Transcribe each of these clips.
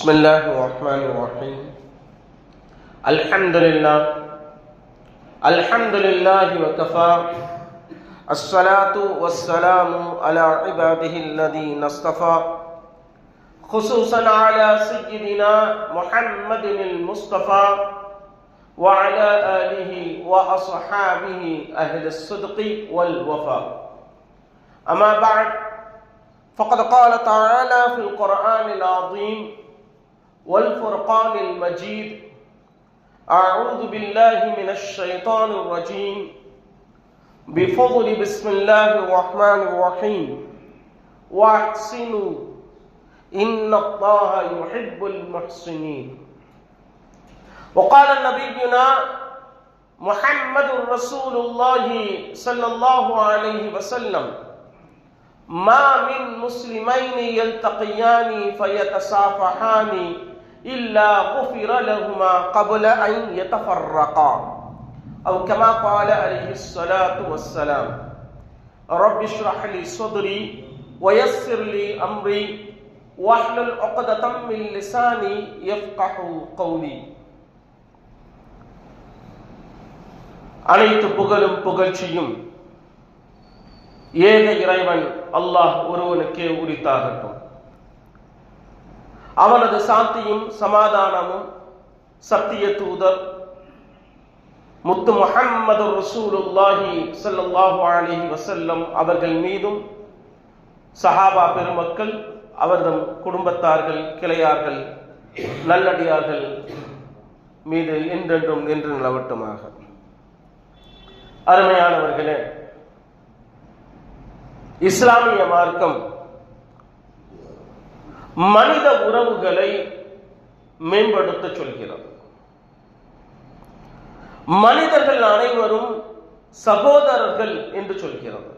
بسم الله الرحمن الرحيم. الحمد لله الحمد لله وكفى. الصلاة والسلام على عباده الذين اصطفى. خصوصا على سيدنا محمد المصطفى وعلى آله وأصحابه أهل الصدق والوفاء. أما بعد فقد قال تعالى في القرآن العظيم والفرقان المجيد. أعوذ بالله من الشيطان الرجيم. بفضل بسم الله الرحمن الرحيم. واحسنوا. إن الله يحب المحسنين. وقال نبينا محمد رسول الله صلى الله عليه وسلم ما من مسلمين يلتقيان فيتصافحان إلا غفر لهما قبل أن يتفرقا أو كما قال عليه الصلاة والسلام رب اشرح لي صدري ويسر لي أمري واحلل عقدة من لساني يفقه قولي அனைத்து புகழும் புகழ்ச்சியும் ஏக இறைவன் அல்லாஹ் ஒருவனுக்கே உரித்தாகட்டும் அவனது சாந்தியும் சமாதானமும் சத்திய தூதர் முத்து முஹம்மது ரசூலுல்லாஹி ஸல்லல்லாஹு அலைஹி வஸல்லம் அவர்கள் மீதும் சஹாபா பெருமக்கள் அவர்தம் குடும்பத்தார்கள் கிளையார்கள் நல்லடியார்கள் மீது என்றென்றும் நின்று நிலவட்டுமாக. அருமையானவர்களே இஸ்லாமிய மார்க்கம் மனித உறவுகளை மேம்படுத்த சொல்கிறது. மனிதர்கள் அனைவரும் சகோதரர்கள் என்று சொல்கிறது.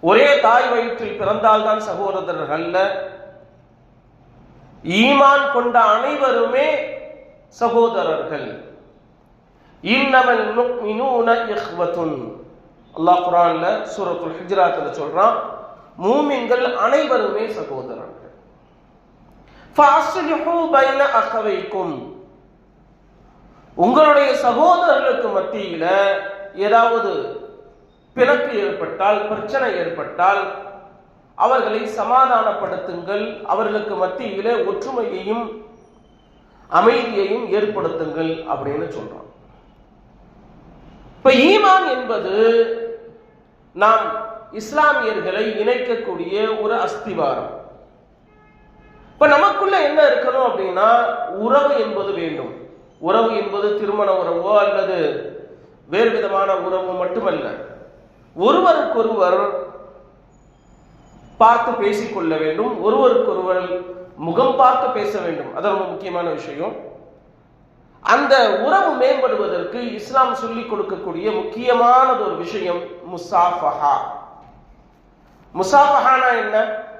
ஒரே தாய் வயிற்றில் பிறந்தால்தான் சகோதரர்கள் அல்ல. ஈமான் கொண்ட அனைவருமே சகோதரர்கள். இன்னவன் முக்மினூன இஹ்வத்துன். அல்லாஹ் குரான்ல சூரத்துல் சொல்றான் மூமின்கள் அனைவருமே சகோதரர்கள். ஃபாஸ்லிஹு அகவைக்கும் உங்களுடைய சகோதரர்களுக்கு மத்தியில ஏதாவது பிணக்கு ஏற்பட்டால் பிரச்சனை ஏற்பட்டால் அவர்களை சமாதானப்படுத்துங்கள். அவர்களுக்கு மத்தியில ஒற்றுமையையும் அமைதியையும் ஏற்படுத்துங்கள் அப்படின்னு சொல்றோம் இப்ப ஈமான் என்பது நாம் இஸ்லாமியர்களை இணைக்கக்கூடிய ஒரு அஸ்திவாரம். இப்ப நமக்குள்ள என்ன இருக்கணும் அப்படின்னா உறவு என்பது வேண்டும். உறவு என்பது திருமண உறவோ அல்லது வேறு விதமான உறவோ மட்டுமல்ல. ஒருவருக்கொருவர் பார்த்து பேசிக்கொள்ள வேண்டும். ஒருவருக்கொருவர் முகம் பார்த்து பேச வேண்டும். அது ரொம்ப முக்கியமான விஷயம். அந்த உறவு மேம்படுவதற்கு இஸ்லாம் சொல்லிக் கொடுக்கக்கூடிய முக்கியமானது ஒரு விஷயம் முசாஃபஹா. முசாஃபஹானா என்ன?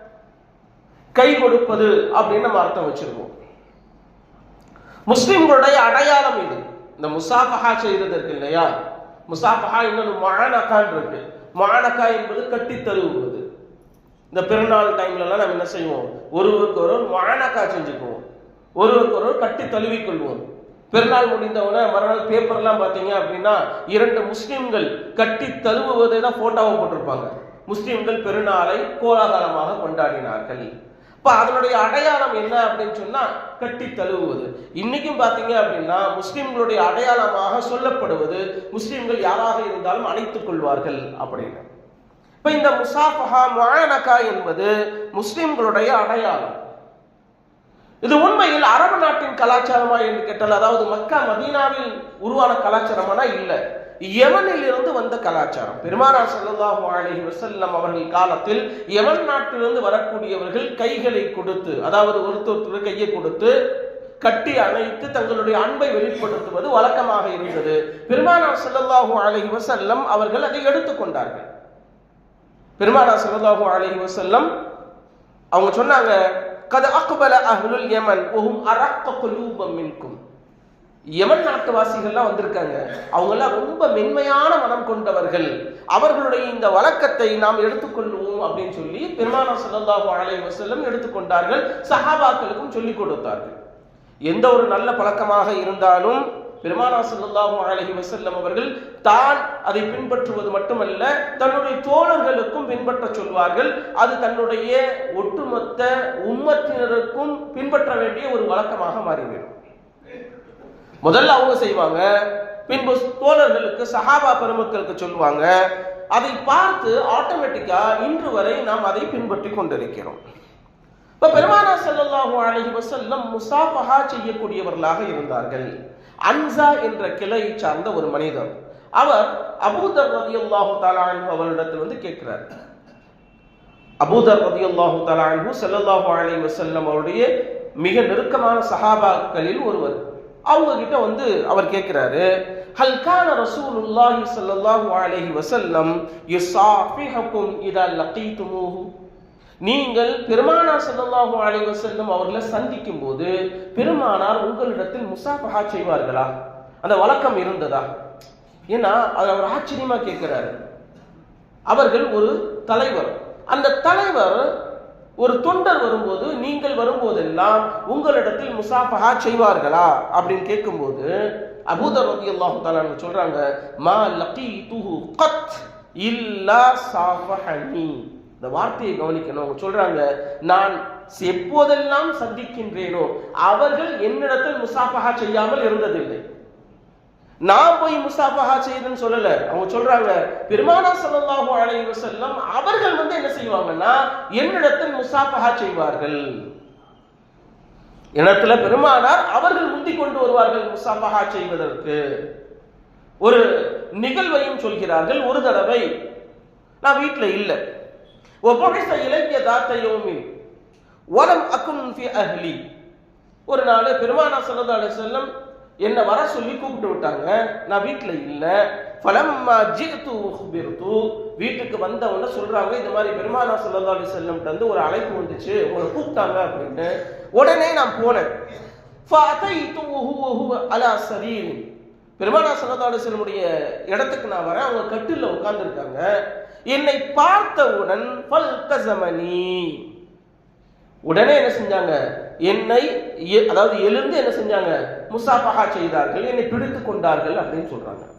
கை கொடுப்பது அப்படின்னு நம்ம அர்த்தம் வச்சிருக்கோம். முஸ்லிம்களுடைய அடையாளம் இது. இந்த முசாஃபஹா செய்யறது இருக்கு இல்லையா? முசாஃபஹா இன்னொன்று மானக்கான் இருக்கு. மானக்கா என்பது கட்டி தருவுவது இந்த பெருநாள் டைம்லலாம் நம்ம என்ன செய்வோம்? ஒருவருக்கு ஒருவர் மானக்கா செஞ்சுக்குவோம். ஒருவருக்கு ஒருவர் கட்டி தழுவிக்கொள்வோம் பெருநாள் முடிந்தவன மறுநாள் பேப்பர்லாம் பார்த்தீங்க அப்படின்னா இரண்டு முஸ்லிம்கள் கட்டி தழுவுவதை தான் போட்டோவை போட்டிருப்பாங்க. முஸ்லிம்கள் பெருநாளை கோலாகலமாக கொண்டாடினார்கள். இப்போ அதனுடைய அடையாளம் என்ன அப்படின்னு சொன்னால் கட்டி தழுவுவது இன்னைக்கும் பார்த்தீங்க அப்படின்னா முஸ்லீம்களுடைய அடையாளமாக சொல்லப்படுவது முஸ்லீம்கள் யாராக இருந்தாலும் அணைத்துக் கொள்வார்கள் அப்படின்னு. இப்போ இந்த முசாஃபஹா முஆனகா என்பது முஸ்லீம்களுடைய அடையாளம். இது உண்மையில் அரபு நாட்டின் கலாச்சாரமா என்று கேட்டால் அதாவது மக்கா மதீனாவில் உருவான கலாச்சாரமானா இல்லை. யமனில் இருந்து வந்த கலாச்சாரம். பெருமானார் செல்லல்லாஹு அலஹி வசல்லம் அவர்கள் காலத்தில் யமன் நாட்டிலிருந்து வரக்கூடியவர்கள் கைகளை கொடுத்து அதாவது ஒருத்தர் கையை கொடுத்து கட்டி அணைத்து தங்களுடைய அன்பை வெளிப்படுத்துவது வழக்கமாக இருந்தது. பெருமானார் செல்லல்லாஹு அலஹி வசல்லம் அவர்கள் அதை எடுத்துக்கொண்டார்கள் பெருமானார் செல்லல்லாஹு அலஹி வசல்லம் அவங்க சொன்னாங்க கத அக்பல அஹ்லுல் யமன் வஹும் அரக்க குலூபம் மின்கும். யமன் நாட்டுவாசிகள்லாம் வந்திருக்காங்க. அவங்கெல்லாம் ரொம்ப மென்மையான மனம் கொண்டவர்கள். அவர்களுடைய இந்த வழக்கத்தை நாம் எடுத்துக்கொள்வோம் அப்படின்னு சொல்லி பெருமானா ஸல்லல்லாஹு அலைஹி வஸல்லம் எடுத்துக்கொண்டார்கள். சஹாபாக்களுக்கும் சொல்லிக் கொடுத்தார்கள். எந்த ஒரு நல்ல பழக்கமாக இருந்தாலும் பெருமானா சல்லாஹு அலைஹி வசல்லம் அவர்கள் தான் அதை பின்பற்றுவது மட்டுமல்ல தன்னுடைய தோழர்களுக்கும் பின்பற்ற சொல்வார்கள். அது தன்னுடைய ஒட்டுமொத்த உம்மத்தினருக்கும் பின்பற்ற வேண்டிய ஒரு வழக்கமாக மாறிவிடும். முதல்ல அவங்க செய்வாங்க பின்பு தோழர்களுக்கு சஹாபா பெருமக்களுக்கு சொல்லுவாங்க. அதை பார்த்து ஆட்டோமேட்டிக்கா இன்று வரை நாம் அதை பின்பற்றி கொண்டிருக்கிறோம். இப்ப பெருமானா செல்லல்லாஹு அழகி வசல்லம் முசாஃபஹா செய்யக்கூடியவர்களாக இருந்தார்கள். அன்சா என்ற கிளை சார்ந்த ஒரு மனிதர். அவர் அபூதர் ரலியல்லாஹு தஆலா அன்ஹு அவரிடத்தில் வந்து கேட்கிறார். அபூதர் ரலியல்லாஹு தஆலா அன்ஹு செல்லல்லாஹு அலைஹி வஸல்லம் அவருடைய மிக நெருக்கமான சஹாபாக்களில் ஒருவர். அவங்க கிட்ட வந்து அவர் கேட்கிறாரு ஹல்கான ரசூலுல்லாஹி ஸல்லல்லாஹு அலைஹி வஸல்லம் யுஸாஃபிஹுக்கும் இதா லகீதுமூஹு நீங்கள் பெருமானார் ஸல்லல்லாஹு அலைஹி வஸல்லம் அவர்களை சந்திக்கும் போது பெருமானார் உங்களிடத்தில் முசாஃபஹா செய்வார்களா? அந்த வழக்கம் இருந்ததா? ஏன்னா அது அவர் ஆச்சரியமா கேட்கிறாரு அவர்கள் ஒரு தலைவர். அந்த தலைவர் ஒரு தொண்டர் வரும்போது நீங்கள் வரும்போதெல்லாம் உங்களிடத்தில் முசாஃபஹா செய்வார்களா? அப்படின்னு கேட்கும்போது அபூதர் ரலியல்லாஹு தாலான்னு சொல்றாங்க மா லகீதுஹு கத் இல்லா சாஃபஹனி. இந்த வார்த்தையை கவனிக்கணும். அவங்க சொல்றாங்க நான் எப்போதெல்லாம் சந்திக்கின்றேனோ அவர்கள் என்னிடத்தில் முசாஃபஹா செய்யாமல் இருந்ததில்லை. நான் போய் முசாஃபஹா செய்யுதுன்னு சொல்லல. அவங்க சொல்றாங்க பெருமானா ஸல்லல்லாஹு அலைஹி செல்லம் அவர்கள் வந்து என்ன செய்வாங்கன்னா என்னிடத்தில் முசாஃபஹா செய்வார்கள். இடத்துல பெருமானார் அவர்கள் முந்தி கொண்டு வருவார்கள் முசாஃபஹா செய்வதற்கு. ஒரு நிகழ்வையும் சொல்கிறார்கள் ஒரு தடவை. நான் வீட்டில் இல்லை. ஒப்படைத்த இலக்கிய தாத்தையோமி வலம் அக்கும் ஃபி அஹ்லி. ஒரு நாள் பெருமானா சல்லா அலைஹி செல்லம் என்னை வர சொல்லி கூப்பிட்டு விட்டாங்க? நான் வீட்டில் இல்லை. ஃபலம்மா ஜித்து உஹ்பிர்து. வீட்டுக்கு வந்த சொல்கிறாங்க இது இந்த மாதிரி பெருமானா ஸல்லல்லாஹு அலைஹி வஸல்லம் வந்து ஒரு அழைப்பு வந்துச்சு உங்களை கூப்பிட்டாங்க அப்படின்னு உடனே நான் போனேன். அலா சரீர். பெருமானா ஸல்லல்லாஹு அலைஹி வஸல்லமுடைய இடத்துக்கு நான் வரேன் அவங்க கட்டில்ல உட்காந்துருக்காங்க என்னை பார்த்தவுடன் ஃபல்தஸமனி உடனே என்ன செஞ்சாங்க? என்னை எ- அதாவது எழுந்து என்ன செஞ்சாங்க? முசாஃபஹா செய்தார்கள் என்னை பிடித்து கொண்டார்கள் அப்படின்னு சொல்றாங்க.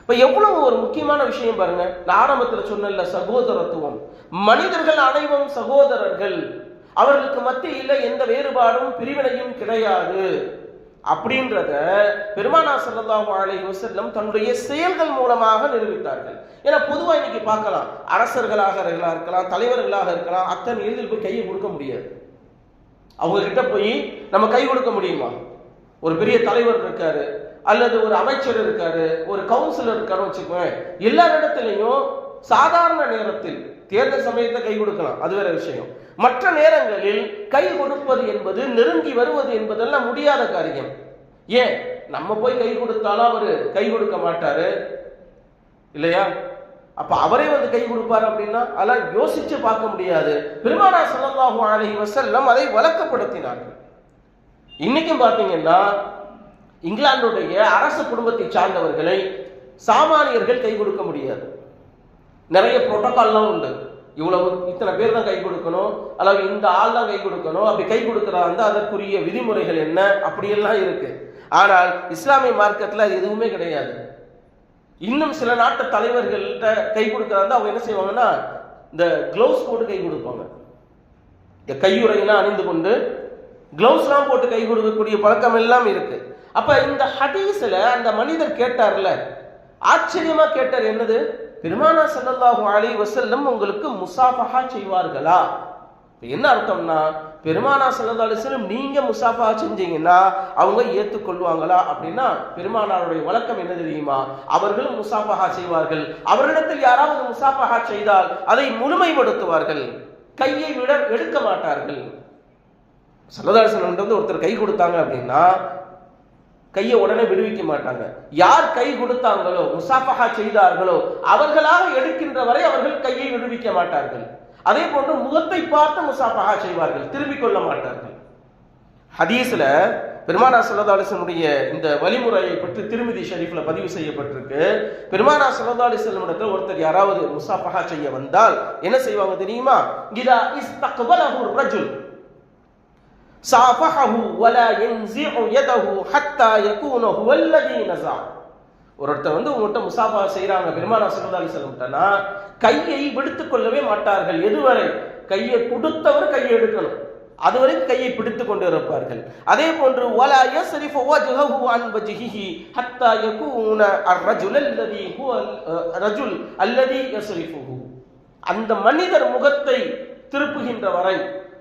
இப்ப எவ்வளவு ஒரு முக்கியமான விஷயம் பாருங்க. நான் ஆரம்பத்துல சொன்னல சகோதரத்துவம். மனிதர்கள் அனைவரும் சகோதரர்கள். அவர்களுக்கு மத்தியில் எந்த வேறுபாடும் பிரிவினையும் கிடையாது. அப்படின்றத பெருமானா ஸல்லல்லாஹு அலைஹி வஸல்லம் தன்னுடைய செயல்கள் மூலமாக நிரூபித்தார்கள். ஏன்னா பொதுவாக இன்னைக்கு பார்க்கலாம். அரசர்களாக இருக்கலாம் தலைவர்களாக இருக்கலாம் அத்தனை எளிதில் போய் கையை கொடுக்க முடியாது. அவங்க கிட்ட போய் நம்ம கை கொடுக்க முடியுமா? ஒரு பெரிய தலைவர் இருக்காரு அல்லது ஒரு அமைச்சர் இருக்காரு ஒரு கவுன்சிலர் இருக்காருன்னு வச்சுக்கோங்க எல்லா இடத்துலையும் சாதாரண நேரத்தில் தேர்தல் சமயத்தை கை கொடுக்கலாம். அது வேற விஷயம். மற்ற நேரங்களில் கை கொடுப்பது என்பது நெருங்கி வருவது என்பதெல்லாம் முடியாத காரியம். ஏன்? நம்ம போய் கை கொடுத்தாலும் அவரு கை கொடுக்க மாட்டாரு. இல்லையா? அப்ப அவரே வந்து கை கொடுப்பாரு அப்படின்னா அதெல்லாம் யோசிச்சு பார்க்க முடியாது. பெருமானா ஸல்லல்லாஹு அலஹி வசல்லம் அதை வழக்கப்படுத்தினார்கள். இன்னைக்கும் பார்த்தீங்கன்னா இங்கிலாந்துடைய அரசு குடும்பத்தை சார்ந்தவர்களை சாமானியர்கள் கை கொடுக்க முடியாது. நிறைய புரோட்டோகால்லாம் உண்டு. இவ்வளவு இத்தனை பேர் தான் கை கொடுக்கணும் அல்லது இந்த ஆள் தான் கை கொடுக்கணும் அப்படி கை கொடுக்கறதா வந்து அதற்குரிய விதிமுறைகள் என்ன அப்படியெல்லாம் இருக்கு. ஆனால் இஸ்லாமிய மார்க்கத்தில் அது எதுவுமே கிடையாது. இன்னும் சில நாட்டு தலைவர்கள்ட்ட கை கொடுக்கறதா அவங்க என்ன செய்வாங்கன்னா இந்த க்ளவுஸ் போட்டு கை கொடுப்பாங்க. இந்த கையுறையெல்லாம் அணிந்து கொண்டு கிளவுஸ்லாம் போட்டு கை கொடுக்கக்கூடிய பழக்கம் எல்லாம் இருக்கு. அப்ப இந்த ஹதீஸ்ல அந்த மனிதர் கேட்டார்ல ஆச்சரியமா கேட்டார் என்னது? பெருமானா ஸல்லல்லாஹு அலி வசல்லம் உங்களுக்கு முசாஃபஹா செய்வார்களா? என்ன அர்த்தம்னா பெருமானா ஸல்லல்லாஹு அலைஹி வஸல்லம் நீங்க செஞ்சீங்கன்னா அவங்க ஏற்றுக்கொள்வாங்களா அப்படின்னா பெருமானாருடைய வழக்கம் என்ன தெரியுமா? அவர்களும் முசாஃபா செய்வார்கள். அவரிடத்தில் யாராவது முசாஃபா செய்தால் அதை முழுமைப்படுத்துவார்கள். கையை விட எடுக்க மாட்டார்கள். சல்லதாசன் வந்து ஒருத்தர் கை கொடுத்தாங்க அப்படின்னா கையை உடனே விடுவிக்க மாட்டாங்க. யார் கை கொடுத்தாங்களோ முசாஃபஹா செய்தார்களோ அவர்களாக எடுக்கின்ற வரை அவர்கள் கையை விடுவிக்க மாட்டார்கள். அதே போன்று முகத்தை பார்த்து முசாஃபஹா செய்வார்கள். திரும்பிக் கொள்ள மாட்டார்கள். ஹதீஸ்ல பெருமானா சல்லதாலிசனுடைய இந்த வழிமுறையை பற்றி திருமதி ஷரீஃப்ல பதிவு செய்யப்பட்டிருக்கு. பெருமானா சல்லதாலிசன் இடத்துல ஒருத்தர் யாராவது முசாஃபஹா செய்ய வந்தால் என்ன செய்வாங்க தெரியுமா? இதா இஸ்தக்பலஹு ரஜுல் சாஃபஹு வலா யன்ஸிஉ யதஹு ஹத்தா யகூன ஹுவல்லதி நஸா ஒருத்தர் வந்து உங்கள்கிட்ட முசாஃபா செய்கிறாங்க பெருமானா சல்லதாலி செல்லம்ட்டனா கையை விடுத்து கொள்ளவே மாட்டார்கள். எதுவரை? கையை கொடுத்தவர் கையை எடுக்கணும். அதுவரை கையை பிடித்து கொண்டு இருப்பார்கள். அதே போன்று வலா யஸ்ரிஃபு வஜ்ஹஹு அன் வஜ்ஹிஹி ஹத்தா யகூன அர்-ரஜுல் அல்லதி ஹுவ ரஜுல் அல்லதி யஸ்ரிஃபுஹு. அந்த மனிதர் முகத்தை திருப்புகின்ற வரை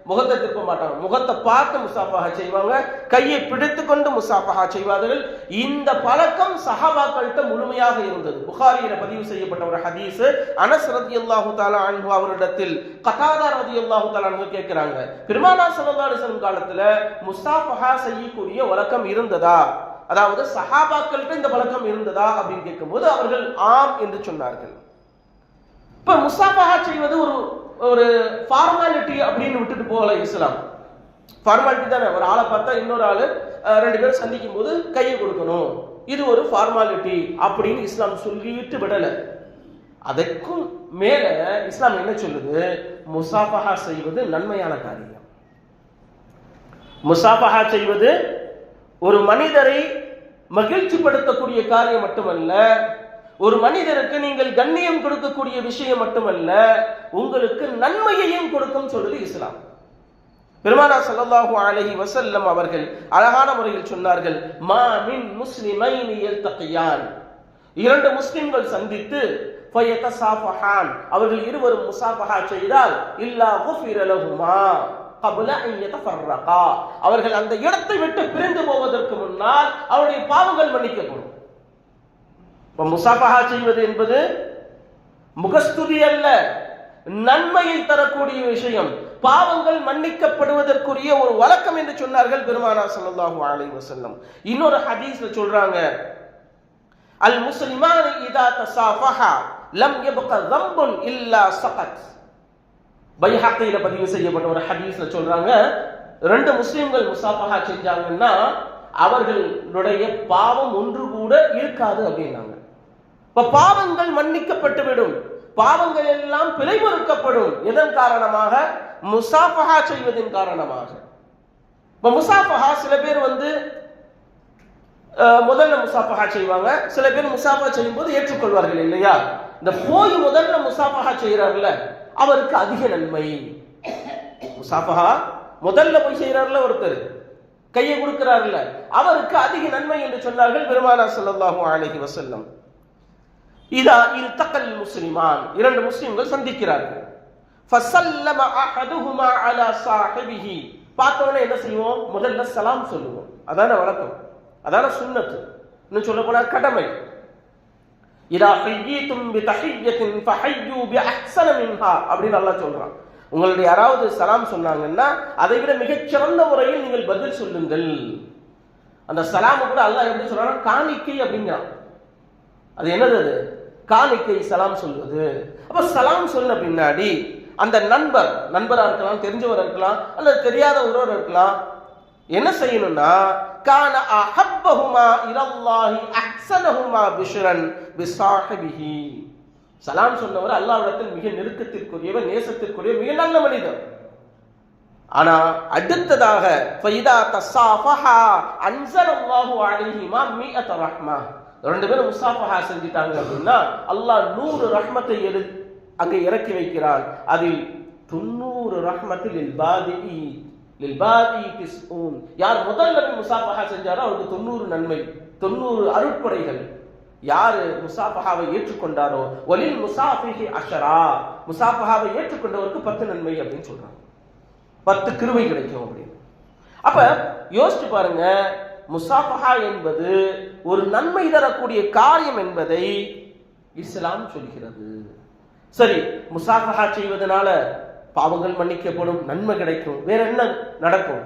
முகத்தை திருப்ப மாட்டாங்க. முகத்தை பார்த்து முசாஃபாக செய்வாங்க. கையை பிடித்து கொண்டு முசாஃபாக செய்வார்கள். இந்த பழக்கம் சஹாபாக்கள்கிட்ட முழுமையாக இருந்தது. புகாரியில பதிவு செய்யப்பட்ட ஒரு ஹதீஸ் அனஸ் ரதியல்லாஹு தாலா அன்பு அவரிடத்தில் கதாதா ரதியல்லாஹு தாலா அன்பு கேட்கிறாங்க. பெருமானா ஸல்லல்லாஹு காலத்துல முசாஃபஹா செய்யக்கூடிய வழக்கம் இருந்ததா? அதாவது சஹாபாக்கள்கிட்ட இந்த பழக்கம் இருந்ததா அப்படின்னு கேட்கும்போது அவர்கள் ஆம் என்று சொன்னார்கள். இப்ப முசாஃபஹா செய்வது ஒரு ஒரு ஃபார்மாலிட்டி அப்படின்னு விட்டுட்டு போகல இஸ்லாம். ஃபார்மாலிட்டி தானே? ஒரு ஆளை பார்த்தா இன்னொரு ஆள் ரெண்டு பேரும் சந்திக்கும் போது கையை கொடுக்கணும். இது ஒரு ஃபார்மாலிட்டி அப்படின்னு இஸ்லாம் சொல்லிவிட்டு விடலை. அதற்கும் மேல இஸ்லாம் என்ன சொல்லுது? முசாஃபஹா செய்வது நன்மையான காரியம். முசாஃபஹா செய்வது ஒரு மனிதரை மகிழ்ச்சிப்படுத்தக்கூடிய காரியம் மட்டுமல்ல ஒரு மனிதருக்கு நீங்கள் கண்ணியம் கொடுக்கக்கூடிய விஷயம் மட்டுமல்ல உங்களுக்கு நன்மையையும் கொடுக்கும் சொல்லுது இஸ்லாம். பெருமானா ஸல்லல்லாஹு அலஹி வசல்லம் அவர்கள் அழகான முறையில் சொன்னார்கள் மா மின் முஸ்லிமைனி யல்தகியான். இரண்டு முஸ்லிம்கள் சந்தித்து அவர்கள் இருவரும் முசாஃபஹா செய்தால் இல்லா குஃபிரலஹுமா அவர்கள் அந்த இடத்தை விட்டு பிரிந்து போவதற்கு முன்னால் அவருடைய பாவங்கள் மன்னிக்கப்படும். இப்ப முசாஃபஹா செய்வது என்பது முகஸ்துதி அல்ல நன்மையை தரக்கூடிய விஷயம். பாவங்கள் மன்னிக்கப்படுவதற்குரிய ஒரு வழக்கம் என்று சொன்னார்கள் பெருமானா சல்லாஹூ அலை வசல்லம் இன்னொரு ஹதீஸ்ல சொல்றாங்க அல் முஸ்லிமான் இதா தசாஃபஹா லம் யப்க தம்புன் இல்லா சகத். பைஹக்கியில பதிவு செய்யப்பட்ட ஒரு ஹதீஸ்ல சொல்றாங்க ரெண்டு முஸ்லிம்கள் முசாஃபஹா செஞ்சாங்கன்னா அவர்களுடைய பாவம் ஒன்று கூட இருக்காது அப்படின்னாங்க. இப்ப பாவங்கள் மன்னிக்கப்பட்டு விடும். பாவங்கள் எல்லாம் பிழை பொறுக்கப்படும் எதன் காரணமாக? முசாஃபஹா செய்வதன் காரணமாக. இப்ப முசாஃபஹா சில பேர் வந்து முதல்ல முசாஃபஹா செய்வாங்க. சில பேர் முசாஃபா செய்யும் போது ஏற்றுக்கொள்வார்கள் இல்லையா? இந்த போய் முதல்ல முசாஃபஹா செய்யறாருல அவருக்கு அதிக நன்மை. முசாஃபஹா முதல்ல போய் செய்யறாருல ஒருத்தர். கையை கொடுக்கிறாருல அவருக்கு அதிக நன்மை என்று சொன்னார்கள் பெருமானா ஸல்லல்லாஹு அலைஹி வசல்லம் இதா இல்தகல் முஸ்லிமான். இரண்டு முஸ்லிம்கள் சந்திக்கிறார்கள். ஃபசல்லம அஹதுஹுமா அலா சாஹிபிஹி. பார்த்தவொடனே என்ன செய்வோம்? முதல்ல சலாம் சொல்லுவோம். அதான வழக்கம். அதான சுண்ணத்து. இன்னும் சொல்ல போனா கடமை. இதா ஹையீத்தும் பி தஹிய்யத்தின் ஃபஹய்யூ பி அஹ்ஸன மின்ஹா. அப்படின்னு நல்லா சொல்றான். உங்களுடைய யாராவது சலாம் சொன்னாங்கன்னா அதை விட மிகச்சிறந்த முறையில் நீங்கள் பதில் சொல்லுங்கள். அந்த சலாம கூட அல்லாஹ் எப்படி சொல்றான் காணிக்கை அப்படிங்கிறான். அது என்னது அது? காணிக்கை சலாம் சொல்வது. அப்ப சலாம் சொன்ன பின்னாடி அந்த நண்பர் நண்பரா இருக்கலாம் தெரிஞ்சவராக இருக்கலாம் அல்லது தெரியாத ஒருவர் இருக்கலாம் என்ன செய்யணும்னா கான அஹப்பஹுமா இலல்லாஹி அஹ்ஸனஹுமா பிஷ்ரன் பிசாஹிபிஹி. சலாம் சொன்னவர் அல்லாவிடத்தில் மிக நெருக்கத்திற்குரியவர் நேசத்திற்குரிய மிக நல்ல மனிதர். ஆனா அடுத்ததாக ஃபைதா தஸாஃபஹா அன்ஸலல்லாஹு அலைஹிமா மீஅத் ரஹ்மா. ரெண்டு பேரும் முசாஃபஹா செஞ்சிட்டாங்க அப்படின்னா அல்லாஹ் நூறு ரஹ்மத்தை எடு அங்கே இறக்கி வைக்கிறான் அதில் தொண்ணூறு ரஹ்மத்தில் லில் பாதி லில் யார் முதல் நபி முசாஃபஹா செஞ்சாரோ அவருக்கு தொண்ணூறு நன்மை தொண்ணூறு அருட்படைகள் யாரு முசாஃபஹாவை ஏற்றுக்கொண்டாரோ? ஒலில் முசாஃபிஹி அஷரா. முசாஃபஹாவை ஏற்றுக்கொண்டவருக்கு பத்து நன்மை அப்படின்னு சொல்றாங்க. பத்து கிருமை கிடைக்கும் அப்படின்னு. அப்ப யோசிச்சு பாருங்க முசாஃபஹா என்பது ஒரு நன்மை தரக்கூடிய காரியம் என்பதை இஸ்லாம் சொல்கிறது. சரி முசாஃபஹா செய்வதனால பாவங்கள் மன்னிக்கப்படும் நன்மை கிடைக்கும். வேற என்ன நடக்கும்?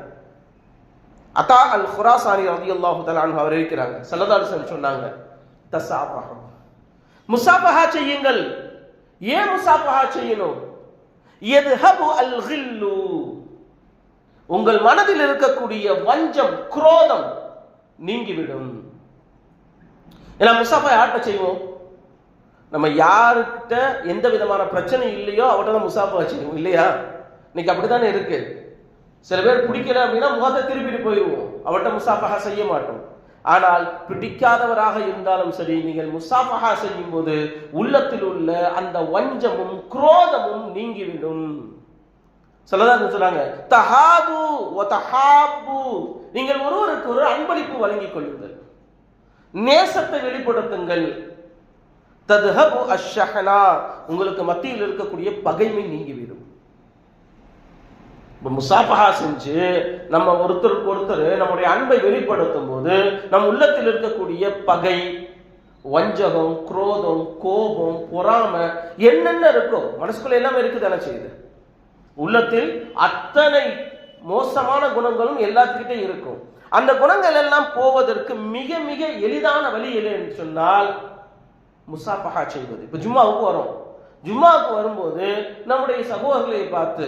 அத்தா அல் ஹுராசானி ரதி அல்லாஹு தலான் அவர் இருக்கிறாங்க. ஸல்லல்லாஹு சொன்னாங்க தசாபகம் முசாஃபஹா செய்யுங்கள். ஏன் முசாஃபஹா செய்யணும்? யத்ஹபு அல் ஹில்லு உங்கள் மனதில் இருக்கக்கூடிய வஞ்சம் குரோதம் நீங்கிவிடும். ஏன்னா முசாஃபா யார்கிட்ட செய்வோம்? நம்ம யாருக்கிட்ட எந்த விதமான பிரச்சனை இல்லையோ அவட்ட தான் முசாஃபா செய்வோம் இல்லையா? இன்னைக்கு அப்படித்தானே இருக்கு. சில பேர் பிடிக்கல அப்படின்னா முகத்தை திருப்பிட்டு போயிடுவோம். அவர்கிட்ட முசாஃபஹா செய்ய மாட்டோம். ஆனால் பிடிக்காதவராக இருந்தாலும் சரி நீங்கள் முசாஃபஹா செய்யும் போது உள்ளத்தில் உள்ள அந்த வஞ்சமும் குரோதமும் நீங்கிவிடும். சொல்லதான் சொன்னாங்க. தஹாபு. நீங்கள் ஒருவருக்கு ஒரு அன்பளிப்பு வழங்கிக் கொள்ளுங்கள். நேசத்தை வெளிப்படுத்துங்கள். தத்ஹபு அஷஹனா. உங்களுக்கு மத்தியில் இருக்கக்கூடிய பகைமை நீங்கிவிடும். இப்ப முசாஃபஹா செஞ்சு நம்ம ஒருத்தருக்கு ஒருத்தர் நம்முடைய அன்பை வெளிப்படுத்தும் போது நம் உள்ளத்தில் இருக்கக்கூடிய பகை வஞ்சகம் குரோதம் கோபம் பொறாமை என்னென்ன இருக்கோ மனசுக்குள்ள எல்லாமே இருக்குது தானே செய்யுது. உள்ளத்தில் அத்தனை மோசமான குணங்களும் எல்லாத்துக்கிட்டே இருக்கும். அந்த குணங்கள் எல்லாம் போவதற்கு மிக மிக எளிதான வழி எது என்று சொன்னால் முசாஃபஹா செய்வது. இப்ப ஜும்மாவுக்கு வரும். ஜும்மாவுக்கு வரும்போது நம்முடைய சகோதரர்களை பார்த்து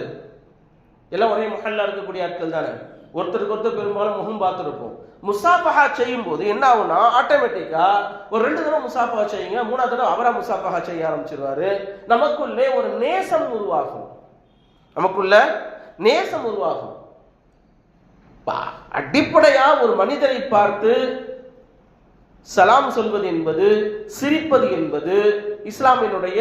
எல்லாம் ஒரே மஹல்ல இருக்கக்கூடிய ஆட்கள் தானே? ஒருத்தருக்கு ஒருத்தர் பெரும்பாலும் முகம் பார்த்துருப்போம். முசாஃபஹா செய்யும் போது என்ன ஆகும்னா ஆட்டோமேட்டிக்கா ஒரு ரெண்டு தடவை முசாஃபஹா செய்யுங்க மூணாவது தடவை அவரா முசாஃபஹா செய்ய ஆரம்பிச்சிருவாரு. நமக்குள்ளே ஒரு நேசம் உருவாகும். நமக்குள்ள நேசம் உருவாகும். அடிப்படையா ஒரு மனிதரை பார்த்து சலாம் சொல்வது என்பது சிரிப்பது என்பது இஸ்லாமினுடைய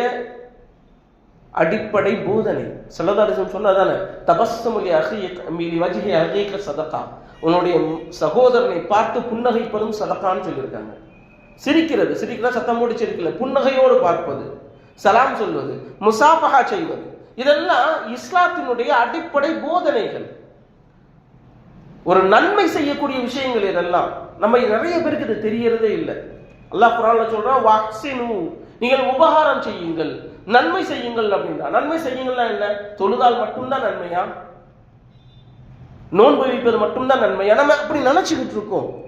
அடிப்படை போதனை. சல்லதாரிசம் சொன்னதானே தபஸ்தமொழி அகீக் மீலி அகீக சதகா உன்னுடைய சகோதரனை பார்த்து புன்னகைப்பதும் சதகான்னு சொல்லியிருக்காங்க. சிரிக்கிறது சிரிக்கிறா சத்தம் போட்டு சிரிக்கல புன்னகையோடு பார்ப்பது. சலாம் சொல்வது முசாஃபஹா செய்வது. இதெல்லாம் இஸ்லாத்தினுடைய அடிப்படை போதனைகள். ஒரு நன்மை செய்யக்கூடிய விஷயங்கள் இதெல்லாம். நம்ம நிறைய பேருக்கு இது தெரியறதே இல்லை. அல்லாஹ் குரான்ல சொல்றான் வாக்சினு நீங்கள் உபகாரம் செய்யுங்கள். நன்மை செய்யுங்கள் அப்படின்னா நன்மை செய்யுங்கள்னா என்ன? தொழுதால் மட்டும்தான் நன்மையா? நோன்பு வைப்பது மட்டும்தான் நன்மையா? நம்ம அப்படி நினைச்சுக்கிட்டு இருக்கோம்.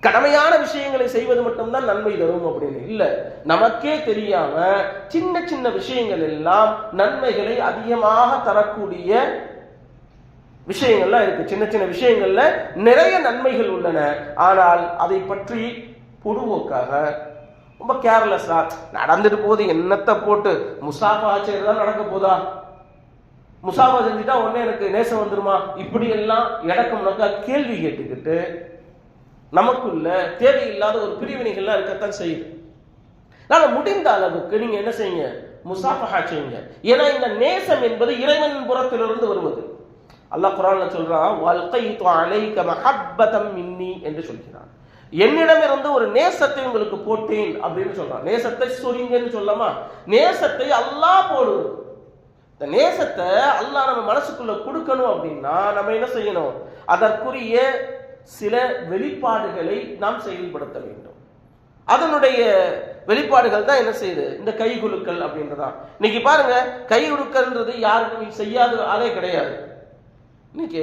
கடமையான விஷயங்களை செய்வது மட்டும்தான் நன்மை தரும் அப்படின்னு இல்லை. நமக்கே தெரியாம சின்ன சின்ன விஷயங்கள் எல்லாம் நன்மைகளை அதிகமாக தரக்கூடிய விஷயங்கள்லாம் இருக்கு. சின்ன சின்ன விஷயங்கள்ல நிறைய நன்மைகள் உள்ளன. ஆனால் அதை பற்றி பொதுவோக்காக ரொம்ப கேர்லெஸ்ஸா நடந்துட்டு போகுது என்னத்தை போட்டு முசாஃபா தான் நடக்க போதா? முசாஃபா செஞ்சுட்டா உடனே எனக்கு நேசம் வந்துருமா? இப்படி எல்லாம் இடக்கம்னாக்கா கேள்வி கேட்டுக்கிட்டு நமக்குள்ள தேவையில்லாத ஒரு பிரிவினைகள்லாம் இருக்கத்தான் செய்யுது. நாங்க முடிந்த அளவுக்கு நீங்க என்ன செய்யுங்க? முசாஃபஹா செய்யுங்க. ஏன்னா இந்த நேசம் என்பது இறைவன் புறத்திலிருந்து வருவது. அல்லாஹ் குரான்ல சொல்றான் வல்கைது அலைக மஹப்பதம் மின்னி என்று சொல்கிறான். என்னிடமிருந்து ஒரு நேசத்தை உங்களுக்கு போட்டேன் அப்படின்னு சொல்றான். நேசத்தை சொரிங்கன்னு சொல்லாமா நேசத்தை அல்லாஹ் போடுவது இந்த நேசத்தை அல்லாஹ் நம்ம மனசுக்குள்ள கொடுக்கணும் அப்படின்னா நம்ம என்ன செய்யணும்? அதற்குரிய சில வெளிப்பாடுகளை நாம் செயல்படுத்த வேண்டும். அதனுடைய வெளிப்பாடுகள் தான் என்ன செய்யுது? இந்த கைகுலுக்கள் அப்படின்றதான். இன்னைக்கு பாருங்க கைகுலுக்கல்ன்றது யாருக்கும் செய்யாத ஆளே கிடையாது. இன்னைக்கு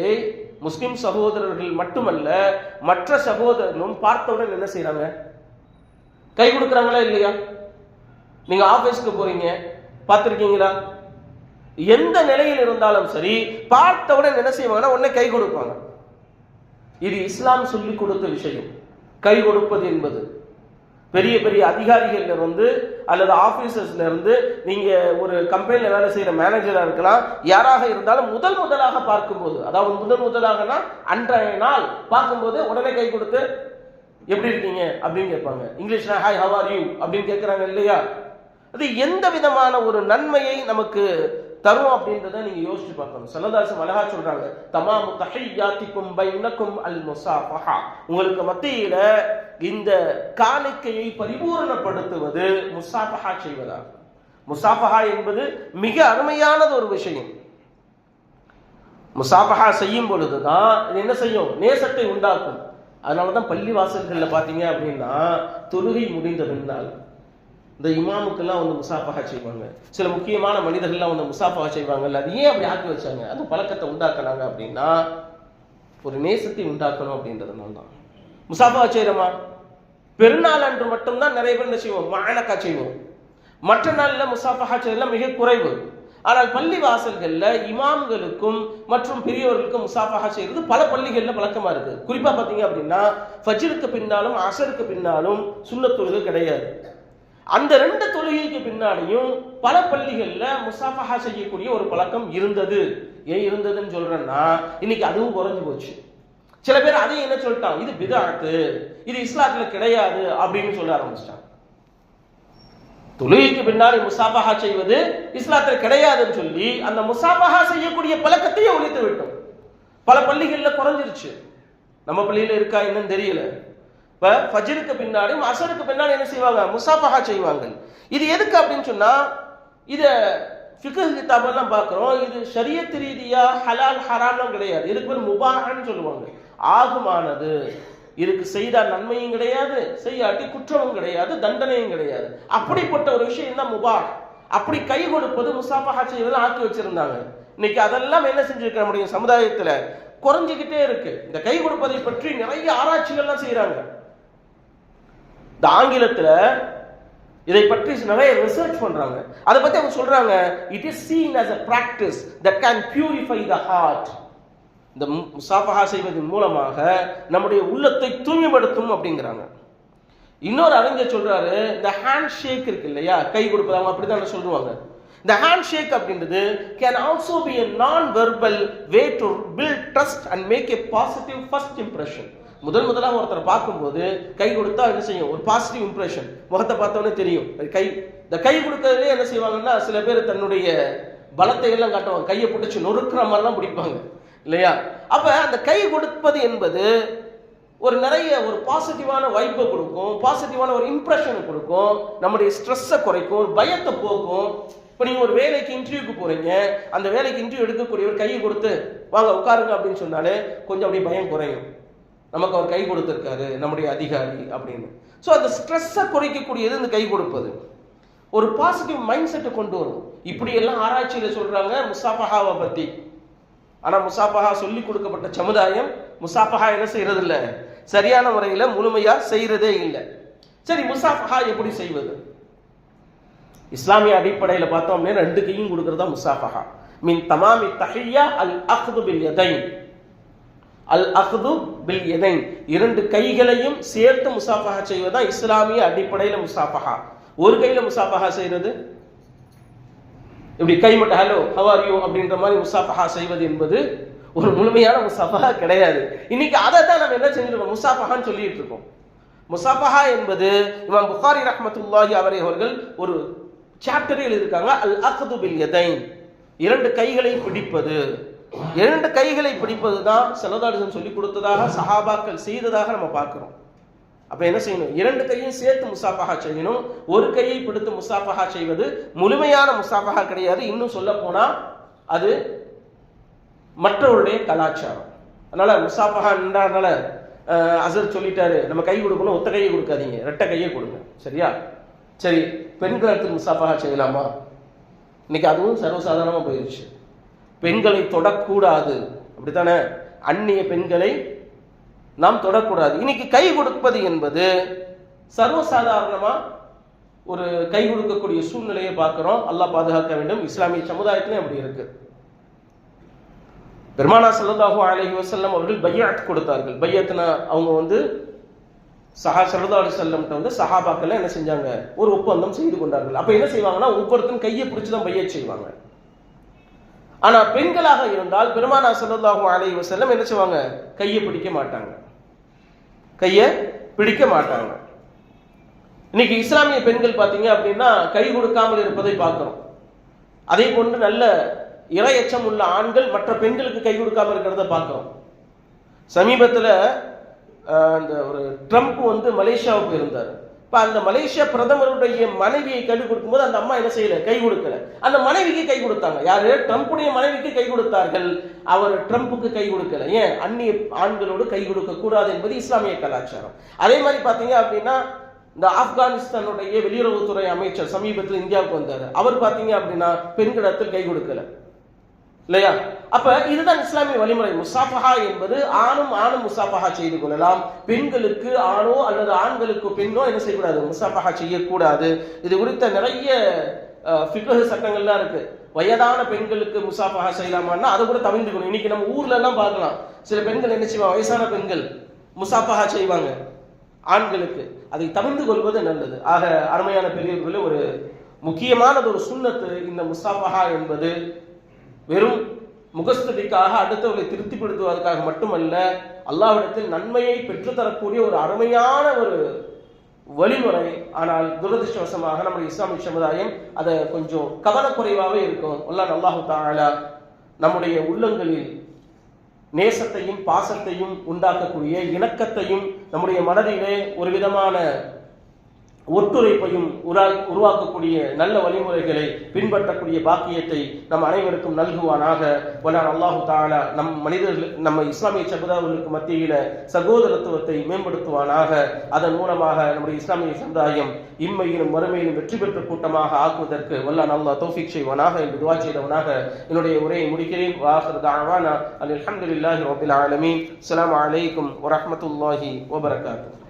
முஸ்லிம் சகோதரர்கள் மட்டுமல்ல மற்ற சகோதரர்களும் பார்த்தவுடன் என்ன செய்யறாங்க கை கொடுக்குறாங்களா இல்லையா? நீங்க ஆபீஸ்க்கு போறீங்க பார்த்துருக்கீங்களா? எந்த நிலையில் இருந்தாலும் சரி பார்த்தவுடன் என்ன செய்வாங்கன்னா உடனே கை கொடுப்பாங்க. இது இஸ்லாம் சொல்லிக் கொடுத்த விஷயம். கை கொடுப்பது என்பது. பெரிய பெரிய அதிகாரிகள்ல இருந்து அல்லது ஆபீசர்ஸ்ல இருந்து நீங்க ஒரு கம்பெனில வேலை செய்யற மேனேஜரா இருக்கலாம். யாராக இருந்தாலும் முதல் முதலாக பார்க்கும்போது அதாவது முதல் முதலாகனா அன்றைய நாள் பார்க்கும்போது உடனே கை கொடுத்து எப்படி இருக்கீங்க? அப்படின்னு கேட்பாங்க. இங்கிலீஷ்ல ஹாய் ஹவ் ஆர் யூ அப்படின்னு கேட்குறாங்க இல்லையா? அது எந்த விதமான ஒரு நன்மையை நமக்கு தரும் அப்படின்றத நீங்க யோசிச்சு பார்க்கணும். சனதாசம் அழகா சொல்றாங்க. தமாமு தஹையாத்திக்கும் பைனக்கும் அல் முசாஃபஹா உங்களுக்கு மத்தியில இந்த காணிக்கையை பரிபூரணப்படுத்துவது முசாஃபஹா செய்வதாகும் முசாஃபஹா என்பது மிக அருமையானது ஒரு விஷயம். முசாஃபஹா செய்யும் பொழுதுதான் இது என்ன செய்யும்? நேசத்தை உண்டாக்கும். அதனாலதான் பள்ளி வாசல்களில் பார்த்தீங்க அப்படின்னா தொழுகை முடிந்த பின்னால் இந்த இமாமுக்கெல்லாம் வந்து முசாஃபாக செய்வாங்க. சில முக்கியமான மனிதர்கள்லாம் வந்து முசாஃபாக செய்வாங்கல்ல அது ஏன் அப்படி ஆக்கி வச்சாங்க? அது பழக்கத்தை உண்டாக்குனாங்க அப்படின்னா ஒரு நேசத்தை உண்டாக்கணும் அப்படின்றதுனால தான். முசாஃபா செய்கிறோமா பெருநாள் அன்று மட்டும்தான் நிறைய பேர் என்ன செய்வோம்? மானக்கா செய்வோம். மற்ற நாளில் முசாஃபா செய்யலாம் மிக குறைவு. ஆனால் பள்ளி வாசல்களில் இமாம்களுக்கும் மற்றும் பெரியவர்களுக்கும் முசாஃபாக செய்கிறது பல பள்ளிகளில் பழக்கமா இருக்குது குறிப்பாக பார்த்தீங்க அப்படின்னா ஃபஜ்ருக்கு பின்னாலும் அசருக்கு பின்னாலும் சுண்ணத்தொழுது கிடையாது. அந்த ரெண்டு தொழுகைக்கு பின்னாடியும் பல பள்ளிகள்ல முசாஃபஹா செய்யக்கூடிய ஒரு பழக்கம் இருந்தது. ஏன் இருந்ததுன்னு சொல்றேன்னா இன்னைக்கு அதுவும் குறைஞ்சு போச்சு. சில பேர் அதையும் என்ன சொல்லிட்டாங்க? இது பிதாத்து இது இஸ்லாத்துல கிடையாது அப்படின்னு சொல்ல ஆரம்பிச்சிட்டாங்க. தொழுகைக்கு பின்னாடி முசாஃபஹா செய்வது இஸ்லாத்தில் கிடையாதுன்னு சொல்லி அந்த முசாபஹா செய்யக்கூடிய பழக்கத்தையே ஒழித்து விட்டோம். பல பள்ளிகளில் குறைஞ்சிருச்சு. நம்ம பள்ளியில இருக்கா என்னன்னு தெரியல. இப்ப ஃபஜருக்கு பின்னாடியும் அசருக்கு பின்னாடி என்ன செய்வாங்க? முசாபஹா செய்வாங்க. இது எதுக்கு அப்படின்னு சொன்னா இத ஃபிக்ஹ் கிதாபெல்லாம் பார்க்குறோம். இது ஷரியத் ரீதியா ஹலால் ஹராம்லாம் கிடையாது. இதுக்கு பேர் முபாகன்னு சொல்லுவாங்க. ஆகுமானது. இதுக்கு செய்தால் நன்மையும் கிடையாது. செய்யாட்டி குற்றமும் கிடையாது. தண்டனையும் கிடையாது. அப்படிப்பட்ட ஒரு விஷயம் தான் முபாக் அப்படி கை கொடுப்பது முசாஃபஹா செய்வதெல்லாம் ஆக்கி வச்சிருந்தாங்க. இன்னைக்கு அதெல்லாம் என்ன செஞ்சிருக்க முடியும் சமுதாயத்தில்? குறைஞ்சிக்கிட்டே இருக்கு. இந்த கை கொடுப்பதை பற்றி நிறைய ஆராய்ச்சிகள்லாம் செய்யறாங்க இந்த ஆங்கிலத்தில் இதை பற்றி நிறைய ரிசர்ச் பண்றாங்க. அதை பத்தி அவங்க சொல்றாங்க it is seen as a practice that can purify the heart இந்த மு- முசாஃபஹா செய்வதன் மூலமாக நம்முடைய உள்ளத்தை தூய்மைப்படுத்தும் அப்படிங்கிறாங்க. இன்னொரு அறிஞர் சொல்றாரு இந்த ஹேண்ட் ஷேக் இருக்கு இல்லையா? கை கொடுப்பதாங்க அப்படிதான் சொல்லுவாங்க. இந்த ஹேண்ட் ஷேக் அப்படின்றது can also be a non verbal way to build trust and make a positive first impression முதல் முதலாக ஒருத்தரை பார்க்கும்போது கை கொடுத்தா என்ன செய்யும்? ஒரு பாசிட்டிவ் இம்ப்ரெஷன் முகத்தை பார்த்தோன்னே தெரியும். கை இந்த கை கொடுக்கறதுலேயே என்ன செய்வாங்கன்னா சில பேர் தன்னுடைய பலத்தை எல்லாம் காட்டுவாங்க. கையை பிடிச்சி நொறுக்கிற மாதிரிலாம் பிடிப்பாங்க. இல்லையா? அப்ப அந்த கை கொடுப்பது என்பது ஒரு நிறைய ஒரு பாசிட்டிவான வைப்பை கொடுக்கும். பாசிட்டிவான ஒரு இம்ப்ரெஷனை கொடுக்கும். நம்முடைய ஸ்ட்ரெஸ்ஸை குறைக்கும். ஒரு பயத்தை போக்கும். இப்போ நீங்கள் ஒரு வேலைக்கு இன்டர்வியூக்கு போகிறீங்க அந்த வேலைக்கு இன்டர்வியூ எடுக்கக்கூடியவர் கையை கொடுத்து வாங்க உட்காருங்க அப்படின்னு சொன்னாலே கொஞ்சம் அப்படியே பயம் குறையும். நமக்கு அவர் கை கொடுத்துருக்காரு நம்முடைய அதிகாரி அப்படின்னு. ஸோ அந்த ஸ்ட்ரெஸ்ஸை குறைக்கக்கூடியது இந்த கை கொடுப்பது. ஒரு பாசிட்டிவ் மைண்ட் செட்டை கொண்டு வரும். இப்படியெல்லாம் ஆராய்ச்சியில் சொல்கிறாங்க முசாஃபஹாவை பற்றி ஆனால் முசாஃபஹா சொல்லி கொடுக்கப்பட்ட சமுதாயம் முசாஃபஹா என்ன செய்யறது சரியான முறையில் முழுமையாக செய்கிறதே இல்லை. சரி முசாஃபஹா எப்படி செய்வது? இஸ்லாமிய அடிப்படையில் பார்த்தோம் ரெண்டு கையும் கொடுக்கறதா முசாஃபஹா. மின் தமாமி தஹையா அல் அஹ்து பில் யதைன். அல் அஹ்து பில் எதைன் இரண்டு கைகளையும் சேர்த்து முசாஃபஹா செய்வதுதான் இஸ்லாமிய அடிப்படையில் முசாஃபஹா. ஒரு கையில முசாஃபஹா செய்யறது இப்படி கை மட்டும் ஹலோ ஹவார் யூ அப்படின்ற மாதிரி முசாஃபஹா செய்வது என்பது ஒரு முழுமையான முசாஃபஹா கிடையாது. இன்னைக்கு அதை தான் நம்ம என்ன செஞ்சிருக்கோம் முசாஃபஹான்னு சொல்லிட்டு இருக்கோம். முசாஃபஹா என்பது இமாம் புகாரி ரஹமத்துல்லாஹி அவரை அவர்கள் ஒரு சாப்டரே எழுதியிருக்காங்க அல் அஹ்து பில் எதைன் இரண்டு கைகளை பிடிப்பது. இரண்டு கைகளை பிடிப்பது தான் செலதாடிசன் சொல்லி கொடுத்ததாக சஹாபாக்கள் செய்ததாக நம்ம பார்க்கிறோம். அப்ப என்ன செய்யணும்? இரண்டு கையும் சேர்த்து முசாஃபஹா செய்யணும். ஒரு கையை பிடித்து முசாஃபஹா செய்வது முழுமையான முசாஃபஹா கிடையாது. இன்னும் சொல்ல போனா அது மற்றவருடைய கலாச்சாரம். அதனால முசாஃபஹான்றனால அசர் சொல்லிட்டாரு நம்ம கை கொடுக்கணும் ஒத்த கையை கொடுக்காதீங்க. ரெட்டை கையை கொடுங்க. சரியா? சரி பெண்களுக்கு முசாஃபஹா செய்யலாமா? இன்னைக்கு அதுவும் சர்வசாதாரணமா போயிருச்சு. பெண்களை தொடக்கூடாது. அப்படித்தானே? அந்நிய பெண்களை நாம் தொடக்கூடாது. இன்னைக்கு கை கொடுப்பது என்பது சர்வசாதாரணமா ஒரு கை கொடுக்கக்கூடிய சூழ்நிலையை பார்க்கிறோம். அல்லாஹ் பாதுகாக்க வேண்டும். இஸ்லாமிய சமுதாயத்திலும் அப்படி இருக்கு. பெருமானா ஸல்லல்லாஹு அலஹி வசல்லம் அவர்கள் பையாத் கொடுத்தார்கள். பையத்னா அவங்க வந்து சஹா சரதா அலி வஸல்லம்ட்ட வந்து சஹாபாக்கள் என்ன செஞ்சாங்க? ஒரு ஒப்பந்தம் செய்து கொண்டார்கள். அப்ப என்ன செய்வாங்கன்னா ஒவ்வொருத்தரும் கையை பிடிச்சி தான் பையத் செய்வாங்க. ஆனா பெண்களாக இருந்தால் பெருமானா ஸல்லல்லாஹு அலைஹி செல்லம் என்ன செய்வாங்க? கையை பிடிக்க மாட்டாங்க. கையை பிடிக்க மாட்டாங்க. இன்னைக்கு இஸ்லாமிய பெண்கள் பார்த்தீங்க அப்படின்னா கை கொடுக்காமல் இருப்பதை பார்க்கிறோம். அதே போன்று நல்ல இரையச்சம் உள்ள ஆண்கள் மற்ற பெண்களுக்கு கை கொடுக்காம இருக்கிறத பார்க்கிறோம். சமீபத்தில் அந்த ஒரு ட்ரம்ப் வந்து மலேசியாவுக்கு இருந்தார் இப்போ அந்த மலேசியா பிரதமருடைய மனைவியை கை கொடுக்கும்போது அந்த அம்மா என்ன செய்யல? கை கொடுக்கல. அந்த மனைவிக்கு கை கொடுத்தாங்க. யாரு? ட்ரம்ப்புடைய மனைவிக்கு கை கொடுத்தார்கள். அவர் ட்ரம்ப்புக்கு கை கொடுக்கல. ஏன்? அந்நிய ஆண்களோடு கை கொடுக்க கூடாது என்பது இஸ்லாமிய கலாச்சாரம். அதே மாதிரி பாத்தீங்க அப்படின்னா இந்த ஆப்கானிஸ்தானுடைய வெளியுறவுத்துறை அமைச்சர் சமீபத்தில் இந்தியாவுக்கு வந்தார். அவர் பார்த்தீங்க அப்படின்னா பெண்களிடத்தில் கை கொடுக்கல. இல்லையா? அப்ப இதுதான் இஸ்லாமிய வழிமுறை. முசாஃபஹா என்பது ஆணும் ஆணும் முசாஃபஹா செய்து கொள்ளலாம். பெண்களுக்கு ஆணோ அல்லது ஆண்களுக்கு பெண்ணோ என்ன செய்யக்கூடாது? முசாஃபஹா செய்யக்கூடாது. இது குறித்த நிறைய ஃபிகஹ் சட்டங்கள்லாம் இருக்கு. வயதான பெண்களுக்கு முசாஃபஹா செய்யலாமான்னா அதை கூட தவிர்த்துக்கணும். இன்னைக்கு நம்ம ஊர்ல எல்லாம் பார்க்கலாம். சில பெண்கள் என்ன செய்வாங்க? வயசான பெண்கள் முசாஃபஹா செய்வாங்க. ஆண்களுக்கு. அதை தவிர்த்து கொள்வது நல்லது. ஆக அருமையான பெரியவர்களே ஒரு முக்கியமானது ஒரு சுண்ணத்து இந்த முசாஃபஹா என்பது வெறும் முகஸ்துதிக்காக அடுத்தவர்களை திருப்திப்படுத்துவதற்காக மட்டுமல்ல அல்லாவிடத்தில் நன்மையை பெற்றுத்தரக்கூடிய ஒரு அருமையான ஒரு வழிமுறை. ஆனால் துரதிருஷ்டவசமாக நம்முடைய இஸ்லாமிய சமுதாயம் அதை கொஞ்சம் கவனக்குறைவாகவே இருக்கும். அல்லாஹ் அல்லாஹு தாலா நம்முடைய உள்ளங்களில் நேசத்தையும் பாசத்தையும் உண்டாக்கக்கூடிய இணக்கத்தையும் நம்முடைய மனதிலே ஒரு விதமான ஒத்துழைப்பையும் உரா- உருவாக்கக்கூடிய நல்ல வழிமுறைகளை பின்பற்றக்கூடிய பாக்கியத்தை நம் அனைவருக்கும் நல்குவானாக. வல்லார் அல்லாஹு தாலா நம் மனிதர்கள் நம்ம இஸ்லாமிய சமுதாயங்களுக்கு மத்தியில சகோதரத்துவத்தை மேம்படுத்துவானாக. அதன் மூலமாக நம்முடைய இஸ்லாமிய சமுதாயம் இம்மையிலும் வறுமையிலும் வெற்றி பெற்ற கூட்டமாக ஆக்குவதற்கு வல்லான் அல்லாஹ் தோஃபிக் செய்வானாக என்று துவா செய்தவனாக என்னுடைய உரையை முடிக்கிறேன். வாஹர் தாவானா அல்ஹம்துலில்லாஹி ரபில் ஆலமீன். அலாம் அலைக்கும் வரமத்துல்லாஹி வபரகாத்து